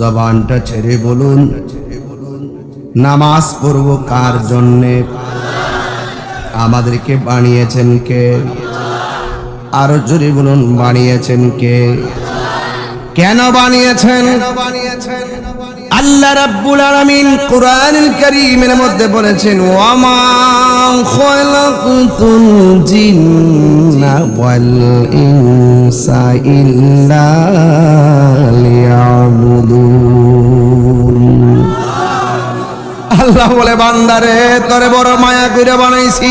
জবানটা ছেড়ে বলুন। নামাজ পড়ব কার জন্যে? আমাদেরকে বানিয়েছেন কে? আরও জোরে বলুন, বানিয়েছেন কে? কেন বানিয়েছেন? আল্লাহ রাব্বুল আলামিন কোরআনুল কারীমের মধ্যে বলেছেন ওয়ামা খালাকুতুল জিন্না ওয়াল ইনসা ইল্লা লিয়াবুদুন আল্লাহ বলে, বান্দারে, তোরে বড় মায়া কইরা বানাইছি।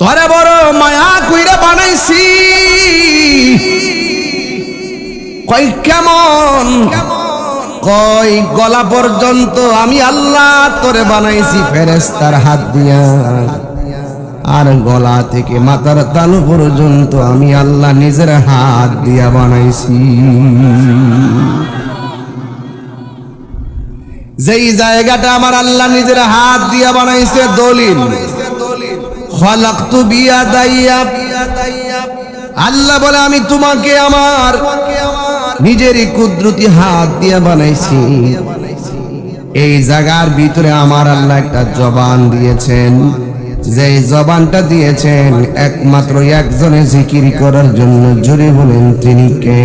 তোরে বড় মায়া কইরা বানাইছি। কই কেমন কেমন? কই গলা পর্যন্ত আমি আল্লাহ তোরে বানাইছি ফেরেস্তার হাত দিয়া। আর গলা থেকে মাথার তালু পর্যন্ত আমি আল্লাহ নিজের হাত দিয়া বানাইছি। যেই জায়গাটা আমার আল্লাহ নিজের হাত দিয়া বানাইছে, দলিল। আল্লাহ বলে, আমি তোমাকে আমার নিজেরই কুদরতি হাত দিয়া বানাইছি। এই জায়গার ভিতরে আমার আল্লাহ একটা জবান দিয়েছেন। যে জবানটা দিয়েছেন, একমাত্র একজনে জিকির করার জন্য জুড়ে বলেন, তিনি কে?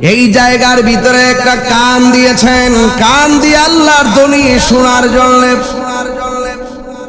এই জায়গার ভিতরে একটা কান দিয়েছেন। কান দিয়ে আল্লাহর ধ্বনি শোনার জন্য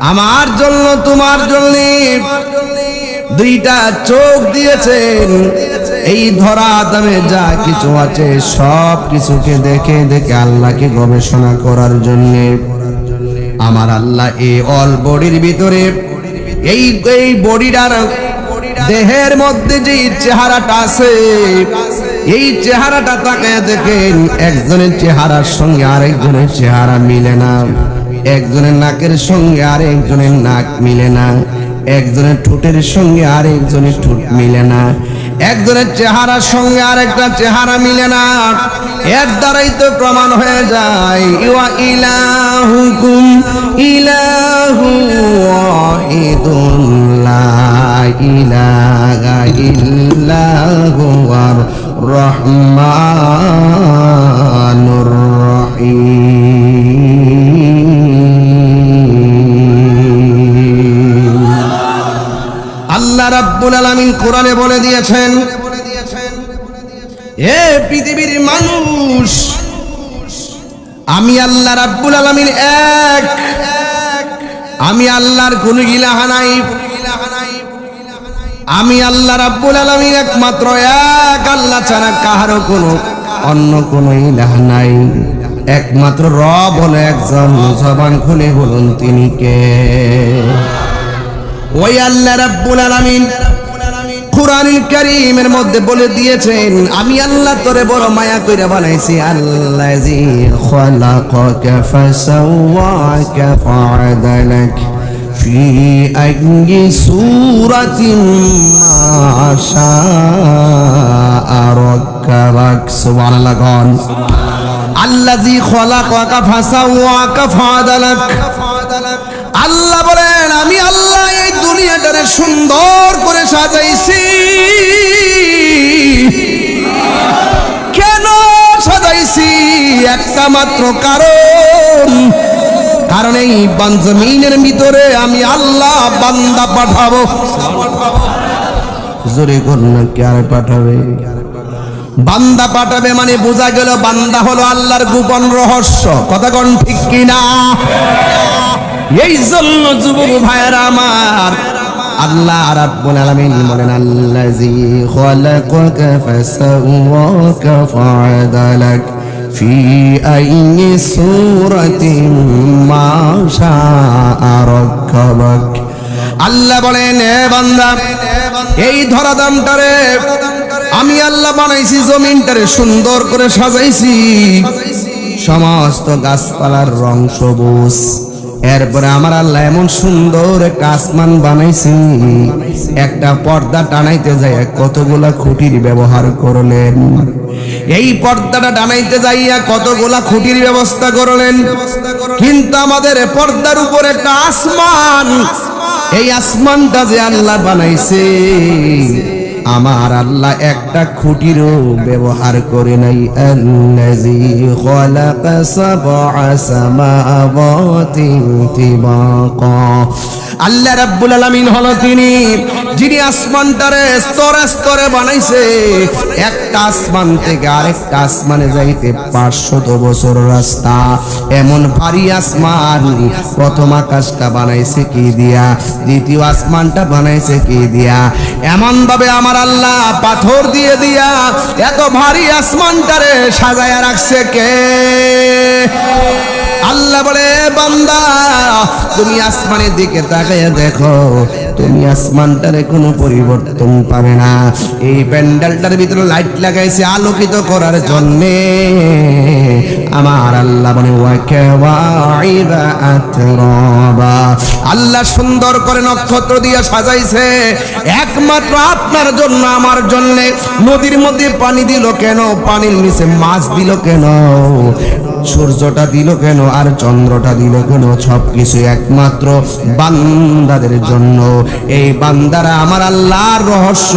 আমার জন্য, তোমার জন্য দুইটা চোখ দিয়েছেন। এই ধরা দামে যা কিছু আছে, সব কিছুকে দেখে দেখে আল্লাহকে গবেষণা করার জন্য। আমার আল্লাহ এই অল বডির ভিতরে, এই এই বডিটার দেহের মধ্যে যে চেহারাটা আছে, এই চেহারাটা তাকে দেখেন, একজনের চেহারার সঙ্গে আরেকজনের চেহারা মিলে না। একজনের নাকের সঙ্গে আরেকজনের নাক মিলে না। একজনের ঠোঁটের সঙ্গে আরেকজনের ঠোঁট মিলে না। একজনের চেহারার সঙ্গে আরেকটা চেহারা মিলে না। এর দ্বারাই তো প্রমাণ হয়ে যায়, ইয়া ইলাহুকুম, ইলাহু ইলাহা ইল্লাহু আর রহমানুর কোরআনে বলে দিয়েছেন এ পৃথিবীর মানুষ, আমি আল্লাহ রাব্বুল আলামিন এক। আমি আল্লাহর কোন ইলাহা নাই। আমি আল্লাহ রাব্বুল আলামিন একমাত্র এক। আল্লাহ ছাড়া কাহারও কোনো, অন্য কোনো ইলাহা নাই। একমাত্র রব হলো একজন, জবান খুলে বলুন তিনি কে? ওই আল্লাহ রাব্বুল আলামিন কোরআনুল কারীমের মধ্যে বলে দিয়েছেন, আমি আল্লাহ তোরে বড় মায়া কইরা বানাইছি, আল্লাযী খালাকাকা ফাসাওয়াকা ফাআদালাক ফি আইয়ি সূরাতিন মা শাআ রাক্কাবাক সুবহানাল্লাহ গন আল্লাযী খালাকাকা ফাসাওয়াকা ফাআদালাক। আল্লাহ বলেন আমি আল্লাহ এই দুনিয়াটারে সুন্দর করে সাজাইছি। কেন সাজাইছি? একটা মাত্র কারণ। কারণ এই বাঞ্জমিনের ভিতরে আমি আল্লাহ বান্দা পাঠাবো। জোরে করুন কে আর পাঠাবে? বান্দা পাঠাবে মানে বোঝা গেল বান্দা হলো আল্লাহর গোপন রহস্য। কথা কোন ঠিক কিনা? এই জন্য যুবক ভাইয়েরা আমার আল্লাহ রাব্বুল আলামিন বলেন, আল্লাযী খালাকাকা ফাসাওয়াকা ফাআদালাক ফি আইয়ি সূরাতিন মা শাআ রাক্কাবাক আল্লাহ বলেন, এ বান্দা, এই ধরা ধরাধামটারে আমি আল্লাহ বানাইছি, জমিনটারে সুন্দর করে সাজাইছি। সমস্ত গাছপালার রং সবুজ। এরপরে আমার আল্লাহ এমন সুন্দর একটা আসমান বানাইছি, একটা পর্দা টানাইতে যায় কতগুলা খুঁটির ব্যবহার করলেন। এই পর্দাটা টানাইতে যাইয়া কতগুলা খুঁটির ব্যবস্থা করলেন। কিন্তু আমাদের পর্দার উপর একটা আসমান, এই আসমানটা যে আল্লাহ বানাইছে আমার আল্লাহ একটা খুঁটিরও ব্যবহার করে নাই। আল্লাজি খলাকা সাবআ সামাওয়াতিন তিবাকা। আল্লাহ রাব্বুল আলামিন হলো তিনি। যিনি আসমানটারে স্তরে স্তরে বানাইছে, একটা আসমান থেকে আরেকটা আসমানে যাইতে পাঁচশত বছর রাস্তা। এমন ভারী আসমান, প্রথম আকাশটা বানাইছে কি দিয়া, দ্বিতীয় আসমানটা বানাইছে কি দিয়া। এমন ভাবে আমার আল্লাহ পাথর দিয়ে দিয়া, এত ভারী আসমানটারে সাজায়া রাখছে কে? আল্লাহ বলে বান্দা, তুমি আসমানের দিকে তাকাইয়া দেখো, তুমি আসমানটারে কোনো পরিবর্তন পাবে না। এই প্যান্ডেলটার ভিতরে লাইট লাগাইছে আলোকিত করার জন্যে। আমার আল্লাহ বলে আল্লাহ সুন্দর করে নক্ষত্র দিয়ে সাজাইছে। একমাত্র আপনার জন্য, আমার জন্য। নদীর মধ্যে পানি দিল কেন? পানির নিচে মাছ দিল কেন? সূর্যটা দিল কেন? আর চন্দ্রটা দিল কেন সব কিছু একমাত্র বান্দাদের জন্য। এই বান্দারা আমার আল্লাহর রহস্য।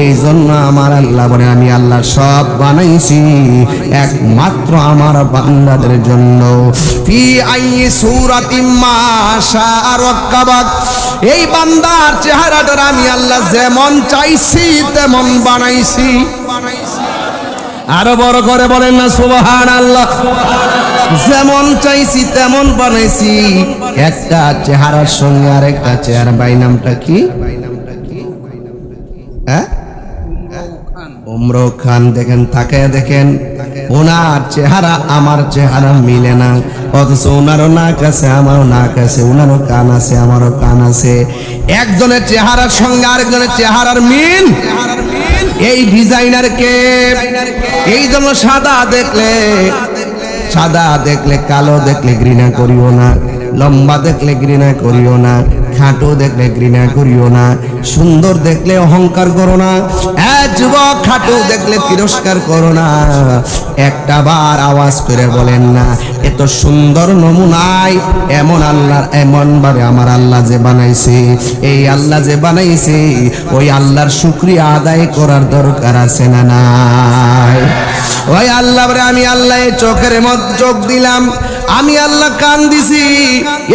এই জন্য আমার আল্লাহ বলে, আমি আল্লাহ সব বানাইছি, একমাত্র আমার বান্দাদের জন্য। ফি আই সূরাতিম মা শাআরাকাবাক এই বান্দার চেহারাটা আমি আল্লাহ যেমন চাইছি, তেমন বানাইছি। আরও বড় করে বলেন না সুবহান আল্লাহ যেমন চাইছি তেমন বানাইছি। একটা চেহারার সঙ্গে আরেকটা চেহারা বাই নামটা কি? হ্যাঁ? খান, দেখেন, তাকায় দেখেন, ওনার চেহারা আমার চেহারা মিলে না। অথচ ওনারও নাক আছে, আমারও নাক আছে, ওনারও কান আছে, আমারও কান আছে। একজনের চেহারার সঙ্গে আরেকজনের চেহারার মিল। এই ডিজাইনার কে এই জন্য সাদা দেখলে সাদা দেখলে কালো দেখলে ঘৃণা করিও না, লম্বা দেখলে ঘৃণা করিও না, খাটো দেখলে ঘৃণা করিও না, সুন্দর দেখলে অহংকার করো না। যুবক খাটো দেখলে তিরস্কার করো না। একটা বার আওয়াজ করে বলেন না, এত সুন্দর নমুনায় এমন আল্লাহ, এমন ভাবে আমার আল্লাহ যে বানাইছে। এই আল্লাহ যে বানাইছে, ওই আল্লাহর শুক্রিয়া আদায় করার দরকার আছে না নাই? ওই আল্লাহ আমি আল্লাহ চোখের মত চোখ দিলাম। আমি আল্লাহ কান দিছি।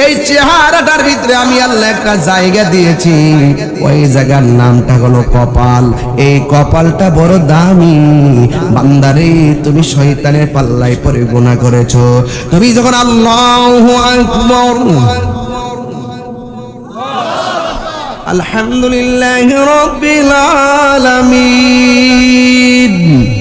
এই চেহারাটার ভিতরে আমি আল্লাহ একটা জায়গা দিয়েছি। ওই জায়গার নামটা হলো কপাল। এই কপালটা বড় দামি। বান্দারে, তুমি শয়তানের পাল্লায় পরে গুণা করেছ। তুমি যখন আল্লাহ আকবর। আলহামদুলিল্লাহ রব্বিল আলামিন।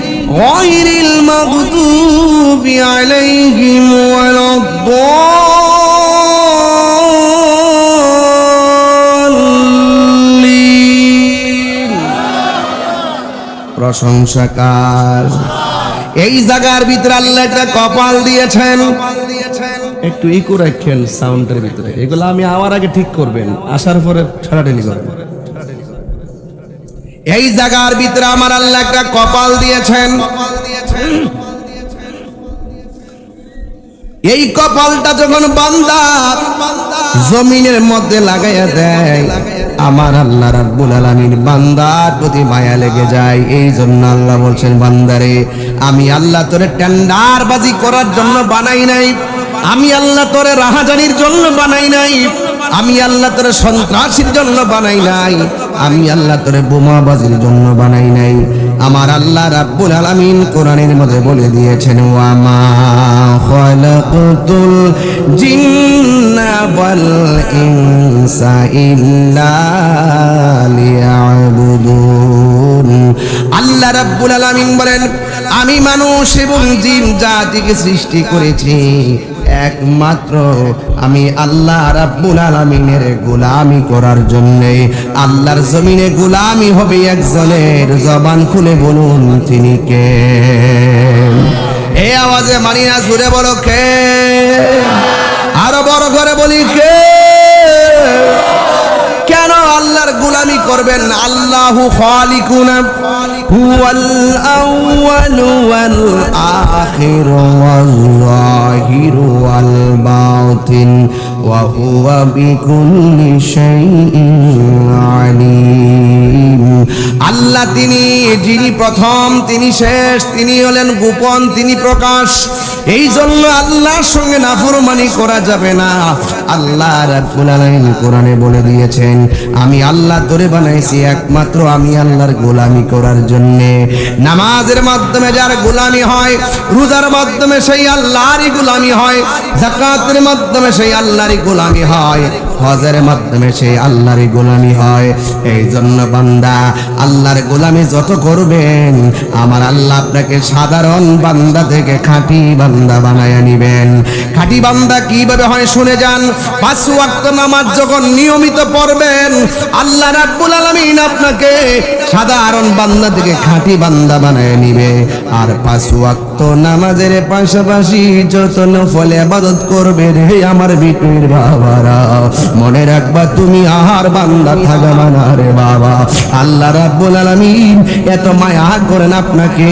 غير المغضوب عليهم ولا الضالين প্রশংসাকার এই জায়গার ভিতরে আল্লাহ একটা কপাল দিয়েছেন একটু ইকো রাখেন সাউন্ডের ভিতরে এগুলো আমি আমার আগে ঠিক করবেন আসার পরে ছাড়াটানি করবেন এই জায়গার ভিতরে আমার আল্লাহ একটা কপাল দিয়েছেন। এই কপালটা যখন বান্দা জমিনের মধ্যে লাগাইয়া দেয়, আমার আল্লাহ রাব্বুল আলামিন বান্দার প্রতি মায়া লেগে যায়। এই জন্য আল্লাহ বলছেন, বান্দারে, আমি আল্লাহ তোরে টেন্ডার বাজি করার জন্য বানাই নাই। আমি আল্লাহ তোরে রাহাজানির জন্য বানাই নাই। আমি আল্লাহ তোরে সন্ত্রাসীর জন্য বানাই নাই, আমি আল্লাহ তোরে বোমাবাজির জন্য বানাই নাই। আমার আল্লাহ রাব্বুল আলামিন কোরআনের মধ্যে বলে দিয়েছেন ওয়ামা খালাকাতুল জিন্না ওয়াল ইনসা ইল্লা লিয়াবুদুন। আল্লাহ রাব্বুল আলামিন বলেন, আমি মানুষ এবং জিন জাতিকে সৃষ্টি করেছি। একমাত্র আমি আল্লাহ রাব্বুল আলামিনের গোলামি করার জন্য। আল্লাহর জমিনে গোলামি হবে একজনের। জবান খুলে বলুন, তিনি কে? এই আওয়াজে মানি না জুড়ে বলো, কে? আরও বড় করে বলি, কে? আল্লাহর গুলামি করবেন আল্লাহু খালিকুনা হুয়াল আউয়াল ওয়াল আখির ওয়াল জাহির ওয়াল বাতিন। হুয়া বিকুল্লি শাইইন আলিম আল্লাহ তিনি, যিনি প্রথম, তিনি শেষ, তিনি হলেন গোপন, তিনি প্রকাশ। এই জন্য আল্লাহর সঙ্গে নাফরমানি করা যাবে না। আল্লাহ রাব্বুল আলামিন কোরআনে বলে দিয়েছেন, আমি আল্লাহ তোরে বানাইছি একমাত্র আমি আল্লাহর গোলামি করার জন্য। নামাজের মাধ্যমে যার গোলামি হয়, রোজার মাধ্যমে সেই আল্লাহরই গোলামি হয়, যাকাতের মাধ্যমে সেই আল্লাহরই গোলামি হয়। হজের মাধ্যমে সেই আল্লাহরই গোলামি হয়। এই জন্য বান্দা, আল্লাহর গোলামি যত করবেন, আমার আল্লাহ আপনাকে সাধারণ বান্দা থেকে খাঁটি বান্দা বানায় নিবেন। খাঁটি বান্দা কীভাবে হয় শুনে যান। পাঁচ ওয়াক্ত নামাজ যখন নিয়মিত পড়বেন, আল্লাহ রাব্বুল আলামিন আপনাকে সাধারণ বান্দা থেকে খাঁটি বান্দা বানায় নিবে। আর পাঁচ ওয়াক্ত নামাজের পাশাপাশি যত নফল ইবাদত করবেন রে আমার বিটুর বাবারা মনে রাখবা তুমি আহার বান্দা থাকবা না রে বাবা। আল্লাহ রাব্বুল আলামিন এত মায়া করেন আপনাকে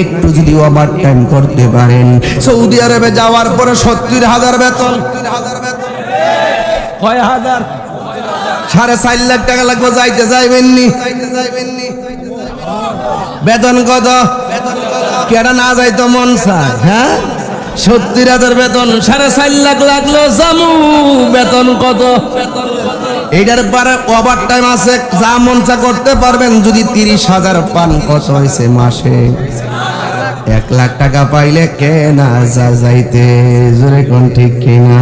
একটু যদি ওভার টাইম করতে পারেন। সৌদি আরবে যাওয়ার পরে সত্তর হাজার বেতন। কয় হাজার? সাড়ে চার লাখ টাকা লাগবে যাইতে যাইবেননি। বেতন কত? কেডা না যাইতো মন চায় হ্যাঁ? সত্তর হাজার বেতন, সাড়ে চার লাখ লাগল, জামু বেতন কত? এটার পরে ওভার টাইম আছে, যা চা করতে পারবেন, যদি তিরিশ হাজার পান, কত হয়েছে মাসে? এক লাখ টাকা পাইলে কেনা যা যাইতে, জোরে কোন ঠিক কিনা?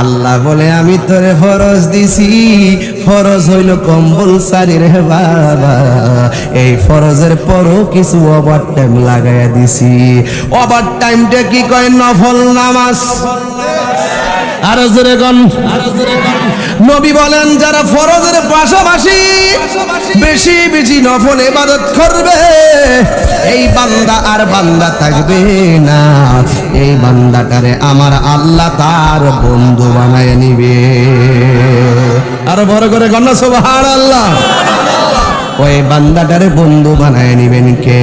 আল্লাহ বলে আমি তোরে ফরজ দিছি। ফরজ হইল কম্বল সারি রে বাবা। এই ফরজের পরও কিছু ওভার টাইম লাগাইয়া দিছি। ওভার টাইমটা কি কয়? নফল নামাজ। আরও জোরে গন নবী বলেন, যারা ফরজের পাশাপাশি বেশি বেশি নফল ইবাদত করবে, এই বান্দা আর বান্দা থাকবে না। এই বান্দাটারে আমার আল্লাহ তার বন্ধু বানায় নিবে। আরও বড় করে গন্না সুবহান আল্লাহ ওই বান্দাটারে বন্ধু বানায় নিবেন কে?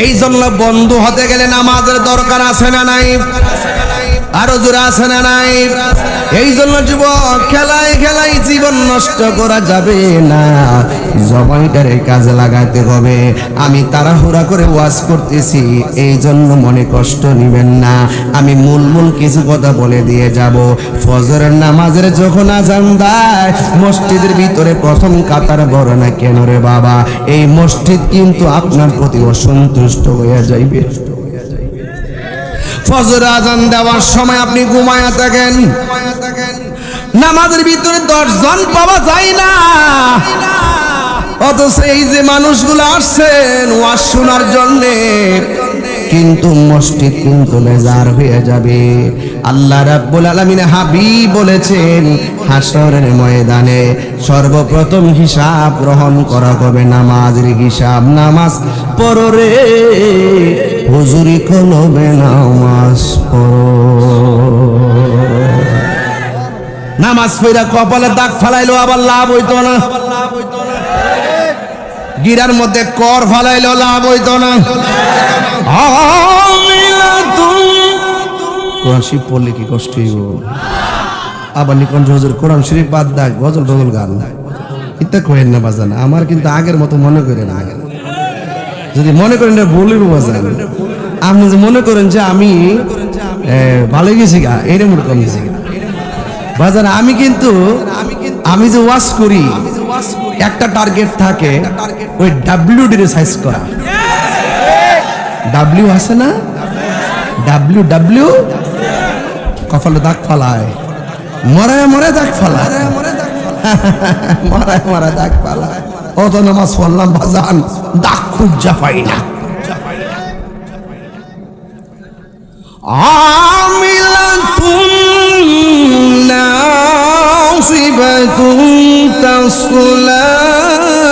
এই জন্য বন্ধু হতে গেলে নামাজের দরকার আছে না নাই? আরও জোরে আছে না নাই? এই জন্য যুবক খেলায় খেলায় জীবন নষ্ট করা যাবে না। জবাইটারে কাজে লাগাতে হবে। আমি তাড়াহুড়া করে ওয়াজ করতেছি, এই জন্য মনে কষ্ট নিবেন না। আমি মূল মূল কিছু কথা বলে দিয়ে যাব। ফজরের নামাজের যখন আজান দেয়, মসজিদের ভিতরে প্রথম কাতার বড় না কেন রে বাবা? এই মসজিদ কিন্তু আপনার প্রতি অসন্তুষ্ট হয়ে যাইবে। ফজর আজান দেওয়ার সময় আপনি ঘুমায়া থাকেন। নামাজের ভিতরে দশজন পাওয়া যায় না। অথচ এই যে মানুষগুলো আসছেন ওয়াজ শোনার জন্যে, কিন্তু মসজিদ কিন্তু মেজার হয়ে যাবে। আল্লাহ রাব্বুল আলামিন হাবিব বলেছেন হাসরের ময়দানে সর্বপ্রথম হিসাব গ্রহণ করা হবে নামাজের হিসাব। নামাজ পররে হুজুরি কলবে নামাজ নামাজ পড়া কপালে দাগ ফালাইলো আবার লাভ হইতো না। গিরার মধ্যে কর ফালাইলো লাভ হইতো না। কোরআন শরীফ পড়লে কি কষ্ট হইব? আবার নিকঞ্জ হুজুর, কোরআন শরীফ বাদ দাগ গজল টজল গান। ইত্যা করেন না বাজান, আমার কিন্তু আগের মতো মনে করেন আগের যদি মনে করেন এটা ভুলই বাজান। আপনি যে মনে করেন যে আমি ভালো গেছি গা এরম কম গেছি বাজার আমি কিন্তু, আমি যে ওয়াশ করি, একটা টার্গেট থাকে, ওই ডাব্লিউ ডি সাইজ করা। ডাব্লিউ আছে না? ডাব্লিউ ডাব্লিউ কপালে দাগ ফালায়। মরে মরে দাগ ফালায়। মরে মরে দাগ ফালায়। অত নামাজ পড়লাম বাজান দাগ খুঁজা পাই না عاملة ناصبة تصلى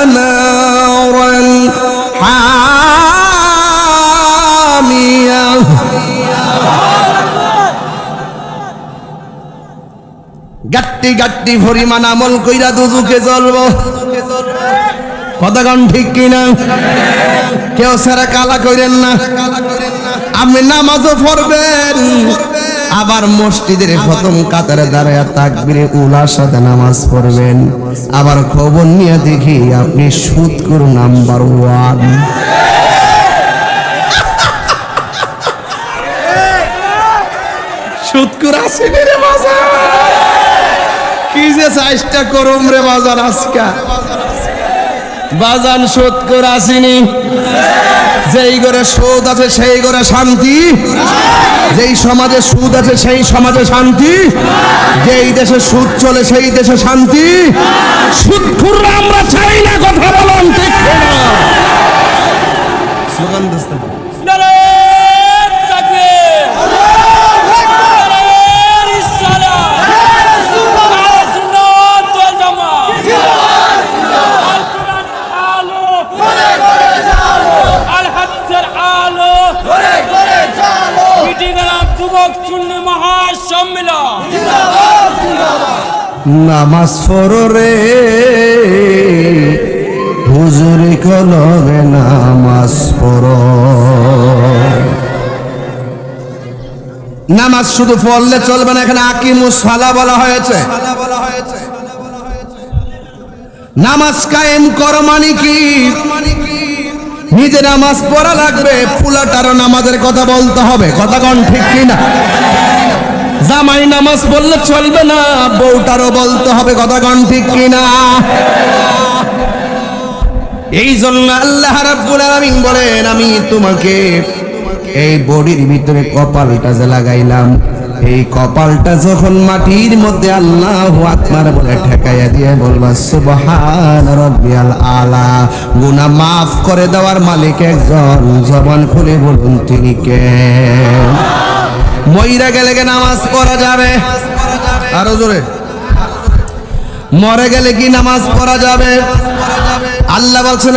نارا حامية গাট্টি গাট্টি পরিমাণ আমল কইরা দুজুকে জ্বলব কতক্ষণ ঠিক কিনা? কেউ সারা কালা কইরেন না। আপনি নামাজও পড়বেন। আবার মসজিদের প্রথম কাতারে দাঁড়ায় তাকবিরে উলার সাথে নামাজ পড়বেন। আবার খবর নিয়ে দেখি আপনি সুদ করু নাম্বার ওয়ান। সুৎকুর আসেনি রে বাজার। কি যে চেষ্টা করুম রে বাজার আজকা। বাজান শোধ করে আসিনি। যেই ঘরে সুদ আছে সেই ঘরে শান্তি। যেই সমাজে সুদ আছে সেই সমাজে শান্তি। যেই দেশে সুদ চলে সেই দেশে শান্তি। সুদখুররা আমরা চাই না, কথা বলুন স্লোগান দিচ্ছেন নারায়ণ তাকবীর নারায়ণ ইসলাম নারায়ণ সুন্নাত ওয়াল জামাত আল কোরআন আলো আল হাদিসের আলো মিটিং এর যুবক সুন্নি মহাসম্মেলন নামাজ পড়ো রে। হুজুরি কলবে নামাজ পড়ো। নামাজ শুধু পড়লে চলবে না, এখানে আকিমুস সালা বলা হয়েছে। নামাজ কায়েম কর মানে কি? নিজে নামাজ পড়া লাগবে ফুলাটারও নামাজের কথা বলতে হবে। কথা কন ঠিক কিনা? জামাই নামাজ পড়লে চলবে না, বউটারও বলতে হবে কথা কন ঠিক কিনা? এই জন্য আল্লাহ রাব্বুল আলামিন বলেন, আমি তোমাকে এই বডির ভিতরে কপালটা যে লাগাইলাম, এই কপালটা যখন মাটির মধ্যে আল্লাহ আকবার বলে ঠেকাইয়া দিয়ে বলবা, সুবহান রব্বিয়াল আলা গুনাহ মাফ করে দেওয়ার মালিক একজন। জবান খুলে বলুন, তিনি কে? মইরা গেলে কে নামাজ পড়া যাবে। আরও জোরে। মরে গেলে কি নামাজ পড়া যাবে। আল্লাহ বলছেন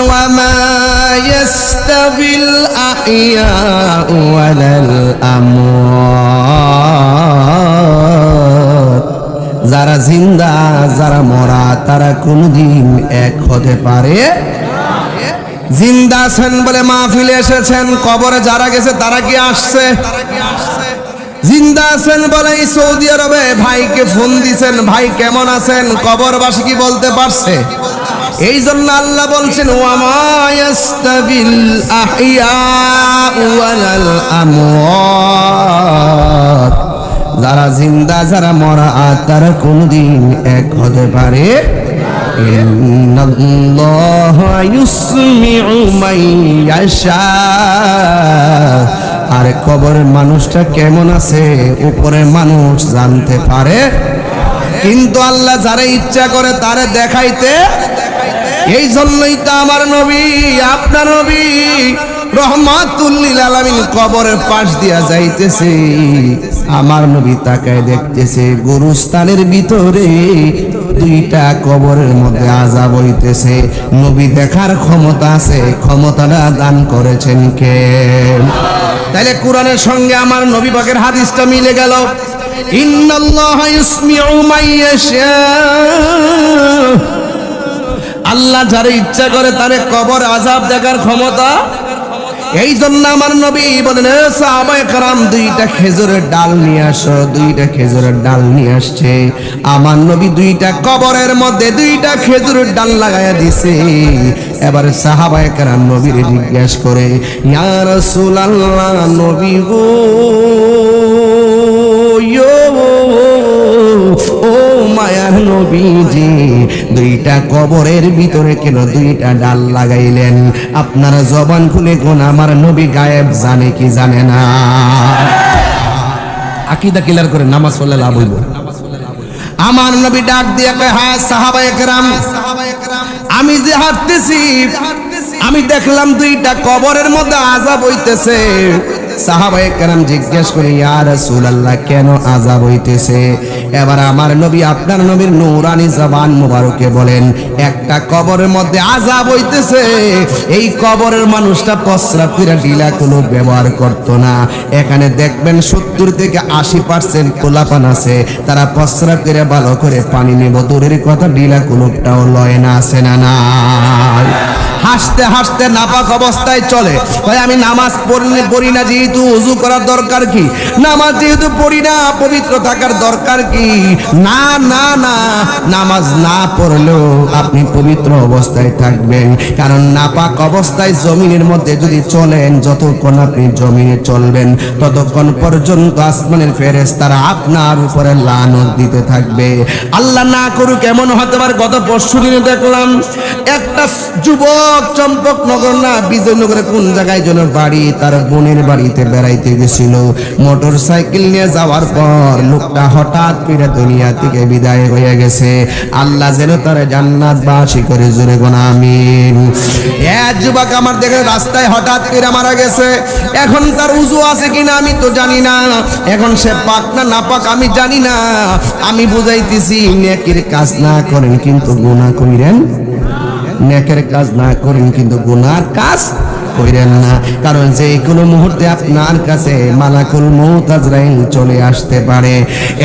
যারা জিন্দা, যারা মরা, তারা কোনদিন এক হতে পারে জিন্দা আছেন বলে মাহফিলে এসেছেন, কবরে যারা গেছে তারা কি আসছে? জিন্দা আছেন বলে সৌদি আরবে? ভাইকে ফোন দিছেন, ভাই কেমন আছেন? কবর কবরবাসী কি বলতে পারছে? এই জন্য আল্লাহ বলছেন যারা জিন্দা, যারা মরা, আর তারা কোনদিন এক হতে পারে। ইন্নাল্লাহ ইউসমিউ মান ইয়াশা। আর কবরের মানুষটা কেমন আছে? উপরের মানুষ জানতে পারে। কিন্তু আল্লাহ যারা ইচ্ছা করে তারে দেখাইতে এই জন্যই তো আমার নবী, আপনার নবী রহমাতুল্লিল আলামিন কবরের পাশ দিয়া যাইতেছে। আমার নবী তাকায় দেখতেছে, গরুস্থানের ভিতরে দুইটা কবরের মধ্যে আজাব হইতেছে। নবী দেখার ক্ষমতা আছে, ক্ষমতাটা দান করেছেন কে? তাইলে কোরআনের সঙ্গে আমার নবী পাকের হাদিসটা মিলে গেল। আল্লাহ যারা ইচ্ছা করে তারে কবর আজাব দেখার ক্ষমতা এই জন্য আমার নবী বলেন, "এ কারাম, দুইটা খেজুরের ডাল নিয়ে আসো, দুইটা খেজুরের ডাল নিয়ে আসছে। আমার নবী দুইটা কবরের মধ্যে দুইটা খেজুরের ডাল লাগাইয়া দিছে। এবার সাহাবায়ে কারাম নবীর জিজ্ঞেস করে, ইয়া রাসূলুল্লাহ, নবী গো ও নবীজি, দুইটা কবরের ভিতরে কেন দুইটা ডাল লাগাইলেন? আপনারা জবান খুলে কোন আমার নবী গায়েব জানে কি জানে না? আকিদা কিলার করে নামাজ পড়লে লাভ হইব। আমার নবী ডাক দিয়ে হ্যাঁ সাহাবা একরাম, আমি যে হাঁটতেছি, আমি দেখলাম দুইটা কবরের মধ্যে আজাব হইতেছে। সাহাবায়ে কেরাম জিজ্ঞেস করে, ইয়া রাসূলুল্লাহ, কেন আজাব হইতেছে? এবার আমার নবী আপনার নবীর নূরানি জবান মুবারকে বলেন, একটা কবরের মধ্যে আজাব হইতেছে। এই কবরের মানুষটা প্রস্রাব করে ঢিলা কোনো ব্যবহার করতো না। এখানে দেখবেন সত্তর থেকে আশি পার্সেন্ট পোলাপান আছে। তারা প্রস্রাব করে ভালো করে পানি নেব। দূরের কথা ঢিলা কোনোটাও লয় না, আছে না না হাসতে হাসতে নাপাক অবস্থায় চলে। ভাই আমি নামাজ পড়লে পড়ি না যেহেতু উজু করার দরকার কি? নামাজ যেহেতু পড়ি না, পবিত্র থাকার দরকার কি? না না না, নামাজ না পড়লেও আপনি পবিত্র অবস্থায় থাকবেন। কারণ নাপাক অবস্থায় জমিনের মধ্যে যদি চলেন, যতক্ষণ আপনি জমিনে চলবেন, ততক্ষণ পর্যন্ত আসমানের ফেরেস তারা আপনার উপরে লানত দিতে থাকবে। আল্লাহ না করুক এমন হতে পারে, গত পরশু দিনে দেখলাম একটা যুবক চম্পক নগর না, বিজয়নগরে কোন জায়গায় যেন বাড়ি? তার বোনের বাড়িতে বেড়াইতে গেছিল। মোটর সাইকেল নিয়ে যাওয়ার পর লোকটা হঠাৎ করে দুনিয়া থেকে বিদায় হয়ে গেছে। আল্লাহ যেন তার জান্নাত বাসি করে জুড়ে গোনা আমিন। এক যুবক আমার দেখে রাস্তায় হঠাৎ করে মারা গেছে। এখন তার উজু আছে কিনা আমি তো জানি না। এখন সে পাক না না পাক আমি জানি না। আমি বুঝাইতেছি, নেকির কাজ না করেন, কিন্তু গুনাহ কইরেন নেকের কাজ না করেন কিন্তু গুনার কাজ করেন না। কারণ যে কোনো মুহূর্তে আপনার কাছে মালাকুল মৌত চলে আসতে পারে।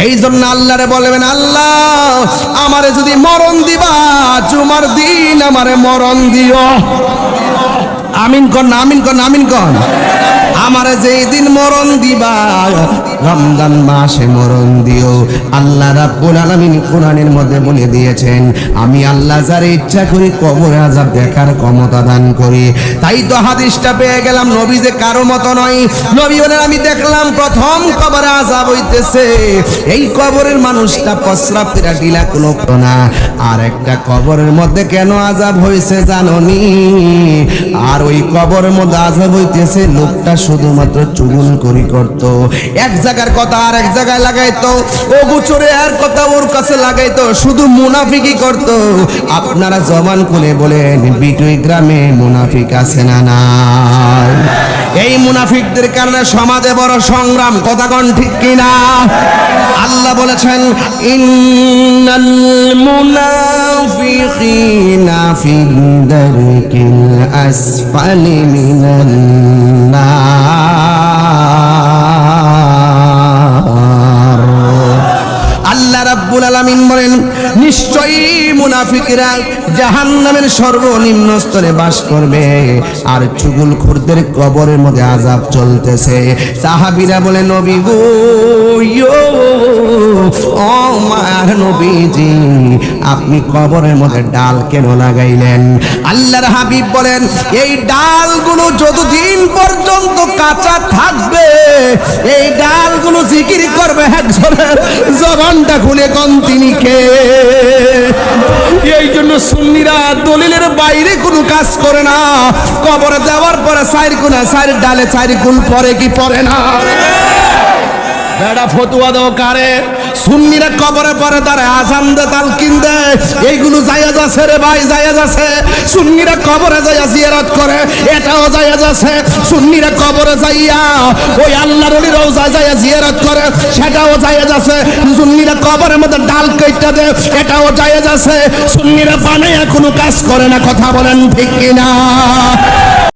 এই জন্য আল্লাহরে বলবেন, আল্লাহ, আমারে যদি মরণ দিবা, জুমার দিন আমারে মরণ দিও। আমিন কন আমিন কন আমিন কন আমার যেই দিন মরণ দিবা, রমজান মাসে মরণ দিও। আল্লাহ রাব্বুল আলামিন কোরআনের মধ্যে বলে দিয়েছেন, আমি আল্লাহ যার ইচ্ছা করি, কবর আজাব দেখার ক্ষমতা দান করি। তাই তো হাদিসটা পেয়ে গেলাম, নবী যে কারও মতো নয়। নবী বলেন, আমি দেখলাম প্রথম কবরে আজাব হইতেছে। এই কবরের মানুষটা প্রস্রাব করে ডিলা কোনো না। আর একটা কবরের মধ্যে কেন আযাব হয়েছে জাননি? আর ওই কবরের মধ্যে আজাব হইতেছে লোকটা শুধুমাত্র চুগুল করি করত। এক জায়গার কথা আর এক জায়গায় লাগাইতো। ও গুচরে আর কথা ওর কাছে লাগাইতো। শুধু মুনাফিকি করত। আপনারা জবান খুলে বলেন, বিটুই গ্রামে মুনাফিক আছে না নাই? এই মুনাফিকদের কারণে সমাজে বড় সংগ্রাম, কথা কোন ঠিক কিনা? আল্লাহ বলেছেন, ইন্নাল আল্লাহ রাব্বুল আলামিন নিশ্চয়ই মুনাফিকরা জাহান্নামের সর্বনিম্ন স্তরে বাস করবে। আর চুগুল খুরদের কবরের মধ্যে আযাব চলতেছে। সাহাবীরা বলে, নবী গো নবীজি, আপনি কবরের মধ্যে ডাল কেন লাগাইলেন? আল্লাহর হাবিব বলেন, এই ডালগুলো যতদিন পর্যন্ত কাঁচা থাকবে এই ডালগুলো জিকির করবে একজনের জবানটা খুলে কন তিনি কে? এই জন্য সুন্নিরা দলিলের বাইরে কোনো কাজ করে না। কবরে দেওয়ার পরে চার গুণা সাইর ডালে সাইর গুণ পরে কি পরে না? বেড়া ফতুয়া দাও কারে? সুন্নিরা কবরে পরে তারা আজান দে, তালকিন দে। এইগুলো জায়েজ আছে রে ভাই, জায়েজ আছে। সুন্নিরা কবরে যাইয়া জিয়ারত করে, এটাও জায়েজ আছে। সুন্নিরা কবরে যাইয়া ওই আল্লাহর ওলির রওজা যাইয়া জিয়ারত করে, সেটাও জায়েজ আছে। সুন্নিরা কবরের মধ্যে ডাল কেটে দে, এটাও জায়েজ আছে। সুন্নিরা বানাইয়া কোনো কাজ করে না, কথা বলেন ঠিক কিনা?